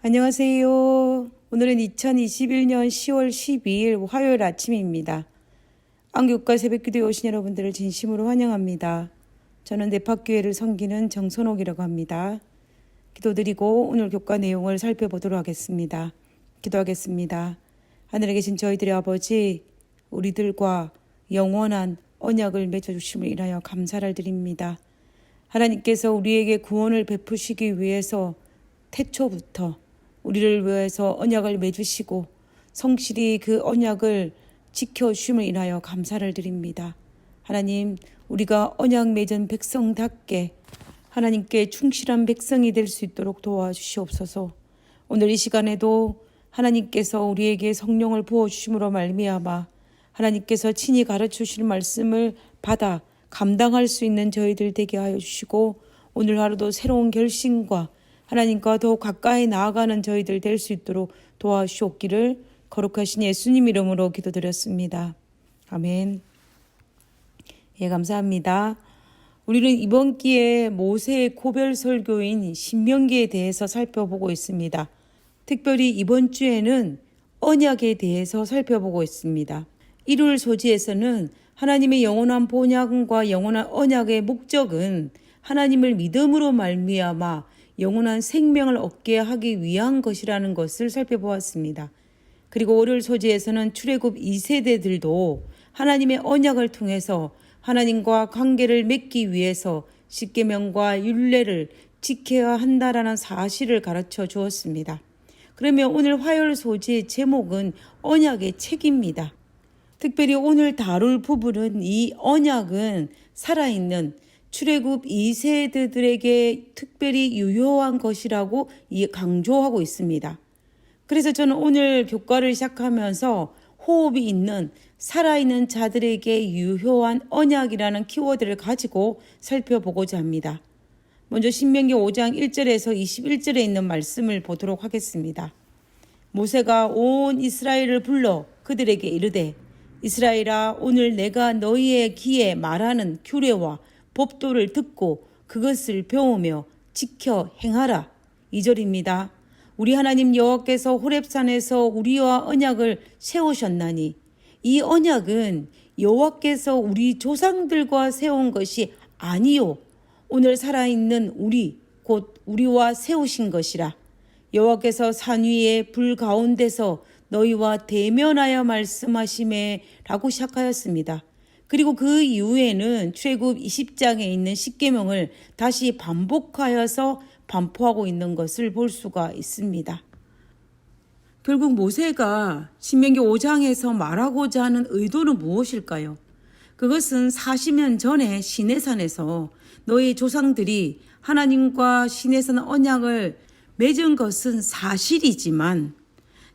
안녕하세요. 오늘은 2021년 10월 12일 화요일 아침입니다. 안교과 새벽기도에 오신 여러분들을 진심으로 환영합니다. 저는 내팍교회를 섬기는 정선옥이라고 합니다. 기도드리고 오늘 교과 내용을 살펴보도록 하겠습니다. 기도하겠습니다. 하늘에 계신 저희들의 아버지, 우리들과 영원한 언약을 맺어주심을 인하여 감사를 드립니다. 하나님께서 우리에게 구원을 베푸시기 위해서 태초부터 우리를 위해서 언약을 맺으시고 성실히 그 언약을 지켜주심을 인하여 감사를 드립니다. 하나님, 우리가 언약 맺은 백성답게 하나님께 충실한 백성이 될 수 있도록 도와주시옵소서. 오늘 이 시간에도 하나님께서 우리에게 성령을 부어 주심으로 말미암아 하나님께서 친히 가르쳐 주실 말씀을 받아 감당할 수 있는 저희들 되게 하여 주시고 오늘 하루도 새로운 결심과 하나님과 더욱 가까이 나아가는 저희들 될 수 있도록 도와주옵기를 거룩하신 예수님 이름으로 기도드렸습니다. 아멘. 예, 감사합니다. 우리는 이번 기회에 모세의 고별 설교인 신명기에 대해서 살펴보고 있습니다. 특별히 이번 주에는 언약에 대해서 살펴보고 있습니다. 일요일 소지에서는 하나님의 영원한 본약과 영원한 언약의 목적은 하나님을 믿음으로 말미암아 영원한 생명을 얻게 하기 위한 것이라는 것을 살펴보았습니다. 그리고 월요일 소지에서는 출애굽 2세대들도 하나님의 언약을 통해서 하나님과 관계를 맺기 위해서 십계명과 율례를 지켜야 한다라는 사실을 가르쳐 주었습니다. 그러면 오늘 화요일 소지의 제목은 언약의 책입니다. 특별히 오늘 다룰 부분은 이 언약은 살아있는 출애굽 2세대들에게 특별히 유효한 것이라고 강조하고 있습니다. 그래서 저는 오늘 교과를 시작하면서 호흡이 있는 살아있는 자들에게 유효한 언약이라는 키워드를 가지고 살펴보고자 합니다. 먼저 신명기 5장 1절에서 21절에 있는 말씀을 보도록 하겠습니다. 모세가 온 이스라엘을 불러 그들에게 이르되 이스라엘아 오늘 내가 너희의 귀에 말하는 규례와 법도를 듣고 그것을 배우며 지켜 행하라. 2절입니다. 우리 하나님 여호와께서 호렙산에서 우리와 언약을 세우셨나니 이 언약은 여호와께서 우리 조상들과 세운 것이 아니요 오늘 살아있는 우리 곧 우리와 세우신 것이라 여호와께서 산 위에 불 가운데서 너희와 대면하여 말씀하심에라고 시작하였습니다. 그리고 그 이후에는 출애굽 20장에 있는 십계명을 다시 반복하여서 반포하고 있는 것을 볼 수가 있습니다. 결국 모세가 신명기 5장에서 말하고자 하는 의도는 무엇일까요? 그것은 40년 전에 시내산에서 너희 조상들이 하나님과 시내산 언약을 맺은 것은 사실이지만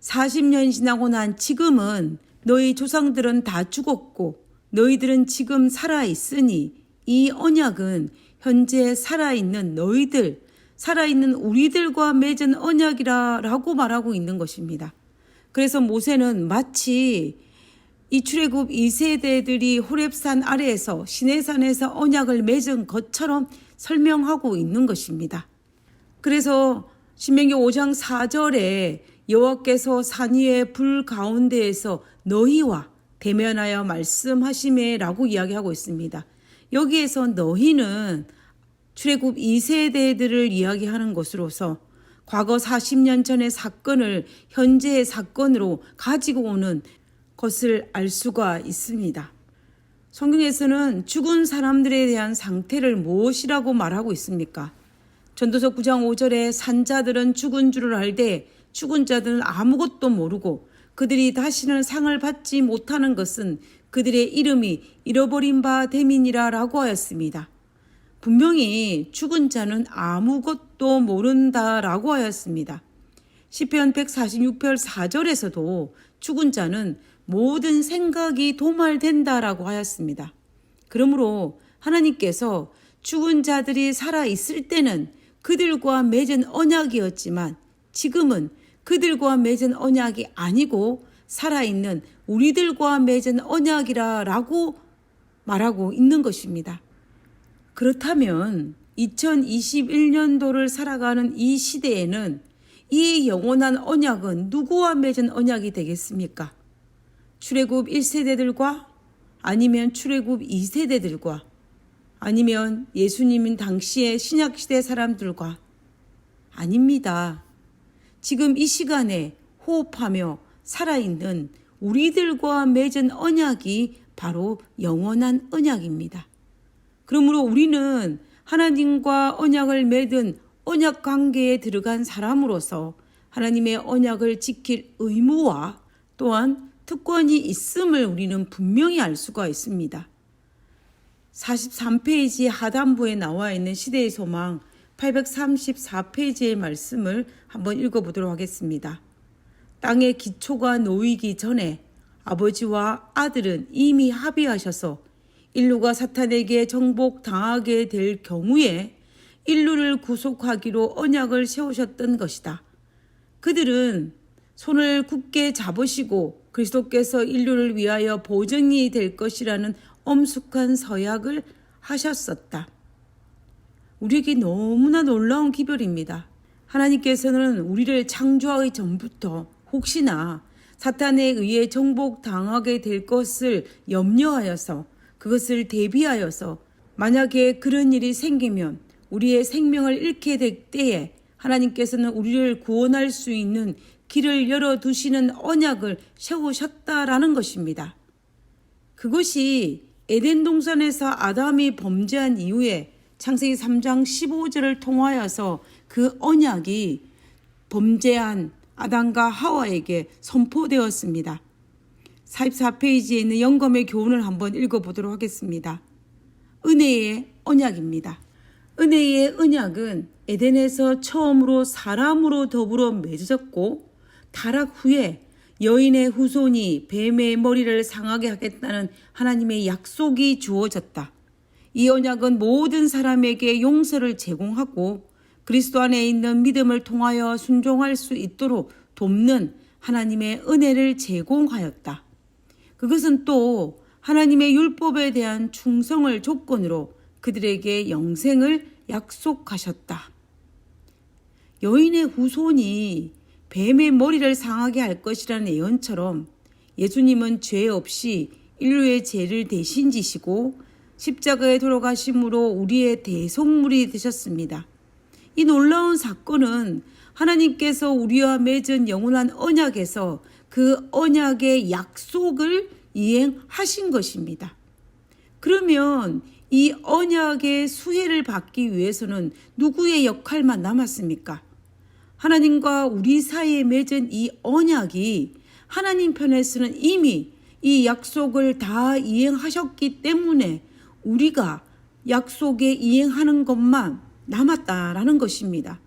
40년 지나고 난 지금은 너희 조상들은 다 죽었고 너희들은 지금 살아 있으니 이 언약은 현재 살아 있는 너희들, 살아 있는 우리들과 맺은 언약이라라고 말하고 있는 것입니다. 그래서 모세는 마치 이 출애굽 2세대들이 호렙산 아래에서 시내산에서 언약을 맺은 것처럼 설명하고 있는 것입니다. 그래서 신명기 5장 4절에 여호와께서 산 위의 불 가운데에서 너희와 대면하여 말씀하심에라고 이야기하고 있습니다. 여기에서 너희는 출애굽 2세대들을 이야기하는 것으로서 과거 40년 전의 사건을 현재의 사건으로 가지고 오는 것을 알 수가 있습니다. 성경에서는 죽은 사람들에 대한 상태를 무엇이라고 말하고 있습니까? 전도서 9장 5절에 산자들은 죽은 줄을 알되 죽은 자들은 아무것도 모르고 그들이 다시는 상을 받지 못하는 것은 그들의 이름이 잃어버린 바 됨이니라 라고 하였습니다. 분명히 죽은 자는 아무것도 모른다 라고 하였습니다. 시편 146편 4절에서도 죽은 자는 모든 생각이 도말된다 라고 하였습니다. 그러므로 하나님께서 죽은 자들이 살아 있을 때는 그들과 맺은 언약이었지만 지금은 그들과 맺은 언약이 아니고 살아있는 우리들과 맺은 언약이라 라고 말하고 있는 것입니다. 그렇다면 2021년도를 살아가는 이 시대에는 이 영원한 언약은 누구와 맺은 언약이 되겠습니까? 출애굽 1세대들과 아니면 출애굽 2세대들과 아니면 예수님인 당시의 신약시대 사람들과 아닙니다. 지금 이 시간에 호흡하며 살아있는 우리들과 맺은 언약이 바로 영원한 언약입니다. 그러므로 우리는 하나님과 언약을 맺은 언약 관계에 들어간 사람으로서 하나님의 언약을 지킬 의무와 또한 특권이 있음을 우리는 분명히 알 수가 있습니다. 43페이지 하단부에 나와 있는 시대의 소망 834페이지의 말씀을 한번 읽어보도록 하겠습니다. 땅의 기초가 놓이기 전에 아버지와 아들은 이미 합의하셔서 인류가 사탄에게 정복당하게 될 경우에 인류를 구속하기로 언약을 세우셨던 것이다. 그들은 손을 굳게 잡으시고 그리스도께서 인류를 위하여 보증이 될 것이라는 엄숙한 서약을 하셨었다. 우리에게 너무나 놀라운 기별입니다. 하나님께서는 우리를 창조하기 전부터 혹시나 사탄에 의해 정복당하게 될 것을 염려하여서 그것을 대비하여서 만약에 그런 일이 생기면 우리의 생명을 잃게 될 때에 하나님께서는 우리를 구원할 수 있는 길을 열어두시는 언약을 세우셨다라는 것입니다. 그것이 에덴 동산에서 아담이 범죄한 이후에 창세기 3장 15절을 통하여서 그 언약이 범죄한 아담과 하와에게 선포되었습니다. 44페이지에 있는 영검의 교훈을 한번 읽어보도록 하겠습니다. 은혜의 언약입니다. 은혜의 언약은 에덴에서 처음으로 사람으로 더불어 맺어졌고 타락 후에 여인의 후손이 뱀의 머리를 상하게 하겠다는 하나님의 약속이 주어졌다. 이 언약은 모든 사람에게 용서를 제공하고 그리스도 안에 있는 믿음을 통하여 순종할 수 있도록 돕는 하나님의 은혜를 제공하였다. 그것은 또 하나님의 율법에 대한 충성을 조건으로 그들에게 영생을 약속하셨다. 여인의 후손이 뱀의 머리를 상하게 할 것이라는 예언처럼 예수님은 죄 없이 인류의 죄를 대신 지시고 십자가에 돌아가심으로 우리의 대속물이 되셨습니다. 이 놀라운 사건은 하나님께서 우리와 맺은 영원한 언약에서 그 언약의 약속을 이행하신 것입니다. 그러면 이 언약의 수혜를 받기 위해서는 누구의 역할만 남았습니까? 하나님과 우리 사이에 맺은 이 언약이 하나님 편에서는 이미 이 약속을 다 이행하셨기 때문에 우리가 약속에 이행하는 것만 남았다라는 것입니다.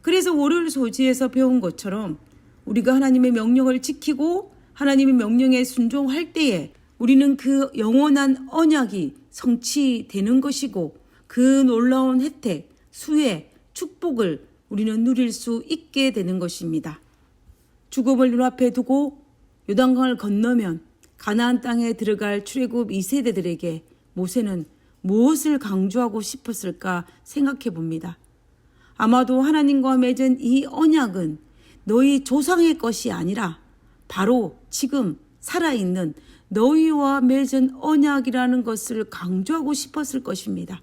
그래서 월요일 소지에서 배운 것처럼 우리가 하나님의 명령을 지키고 하나님의 명령에 순종할 때에 우리는 그 영원한 언약이 성취되는 것이고 그 놀라운 혜택, 수혜, 축복을 우리는 누릴 수 있게 되는 것입니다. 죽음을 눈앞에 두고 요단강을 건너면 가나안 땅에 들어갈 출애굽 2세대들에게 모세는 무엇을 강조하고 싶었을까 생각해 봅니다. 아마도 하나님과 맺은 이 언약은 너희 조상의 것이 아니라 바로 지금 살아있는 너희와 맺은 언약이라는 것을 강조하고 싶었을 것입니다.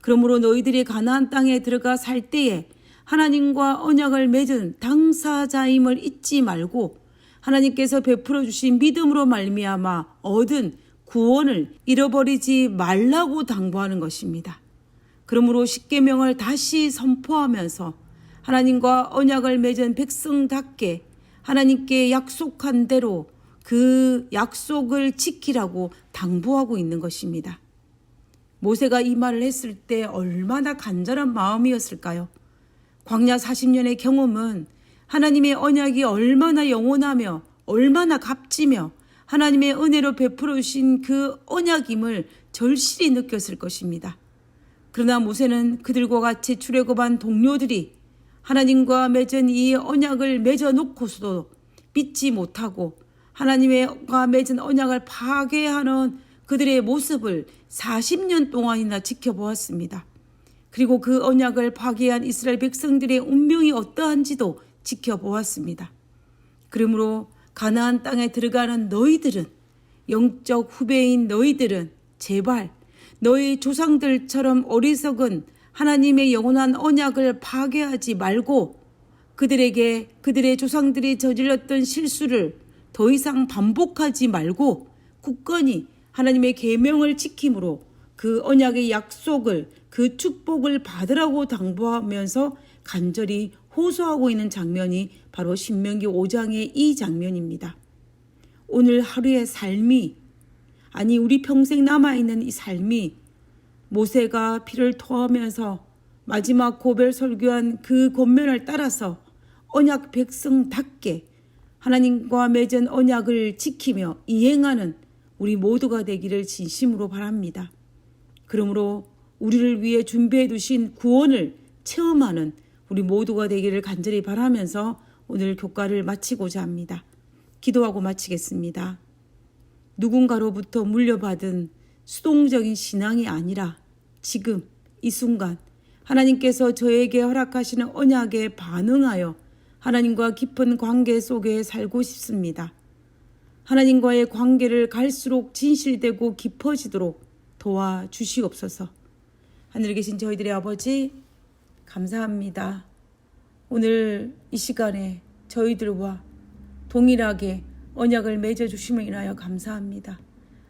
그러므로 너희들이 가나안 땅에 들어가 살 때에 하나님과 언약을 맺은 당사자임을 잊지 말고 하나님께서 베풀어 주신 믿음으로 말미암아 얻은 구원을 잃어버리지 말라고 당부하는 것입니다. 그러므로 십계명을 다시 선포하면서 하나님과 언약을 맺은 백성답게 하나님께 약속한 대로 그 약속을 지키라고 당부하고 있는 것입니다. 모세가 이 말을 했을 때 얼마나 간절한 마음이었을까요? 광야 40년의 경험은 하나님의 언약이 얼마나 영원하며 얼마나 값지며 하나님의 은혜로 베풀어 주신 그 언약임을 절실히 느꼈을 것입니다. 그러나 모세는 그들과 같이 출애굽한 동료들이 하나님과 맺은 이 언약을 맺어 놓고서도 믿지 못하고 하나님과 맺은 언약을 파괴하는 그들의 모습을 40년 동안이나 지켜보았습니다. 그리고 그 언약을 파괴한 이스라엘 백성들의 운명이 어떠한지도 지켜보았습니다. 그러므로 가나안 땅에 들어가는 너희들은 영적 후배인 너희들은 제발 너희 조상들처럼 어리석은 하나님의 영원한 언약을 파괴하지 말고 그들에게 그들의 조상들이 저질렀던 실수를 더 이상 반복하지 말고 굳건히 하나님의 계명을 지킴으로 그 언약의 약속을 그 축복을 받으라고 당부하면서 간절히 호소하고 있는 장면이 바로 신명기 5장의 이 장면입니다. 오늘 하루의 삶이 아니 우리 평생 남아 있는 이 삶이 모세가 피를 토하면서 마지막 고별 설교한 그 권면을 따라서 언약 백성답게 하나님과 맺은 언약을 지키며 이행하는 우리 모두가 되기를 진심으로 바랍니다. 그러므로 우리를 위해 준비해 두신 구원을 체험하는 우리 모두가 되기를 간절히 바라면서 오늘 교과를 마치고자 합니다. 기도하고 마치겠습니다. 누군가로부터 물려받은 수동적인 신앙이 아니라 지금 이 순간 하나님께서 저에게 허락하시는 언약에 반응하여 하나님과 깊은 관계 속에 살고 싶습니다. 하나님과의 관계를 갈수록 진실되고 깊어지도록 도와주시옵소서. 하늘에 계신 저희들의 아버지, 감사합니다. 오늘 이 시간에 저희들과 동일하게 언약을 맺어주심을 인하여 감사합니다.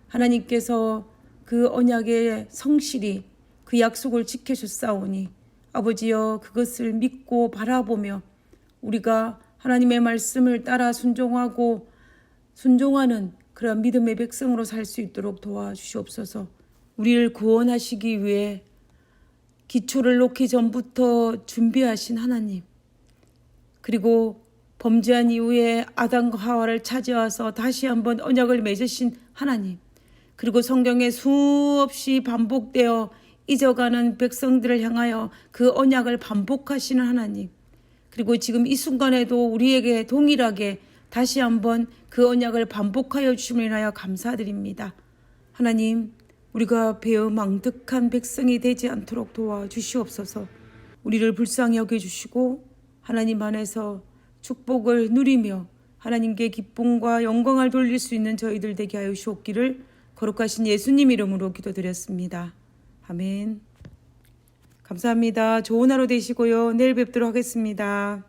하나님께서 그 언약의 성실히 그 약속을 지켜주사오니 아버지여 그것을 믿고 바라보며 우리가 하나님의 말씀을 따라 순종하고 순종하는 그런 믿음의 백성으로 살 수 있도록 도와주시옵소서. 우리를 구원하시기 위해 기초를 놓기 전부터 준비하신 하나님. 그리고 범죄한 이후에 아담과 하와를 찾아와서 다시 한번 언약을 맺으신 하나님. 그리고 성경에 수없이 반복되어 잊어가는 백성들을 향하여 그 언약을 반복하시는 하나님. 그리고 지금 이 순간에도 우리에게 동일하게 다시 한번 그 언약을 반복하여 주심을 인하여 감사드립니다. 하나님, 우리가 배어 망득한 백성이 되지 않도록 도와주시옵소서. 우리를 불쌍히 여겨주시고 하나님 안에서 축복을 누리며 하나님께 기쁨과 영광을 돌릴 수 있는 저희들 되게 하여 주옵기를 거룩하신 예수님 이름으로 기도드렸습니다. 아멘. 감사합니다. 좋은 하루 되시고요. 내일 뵙도록 하겠습니다.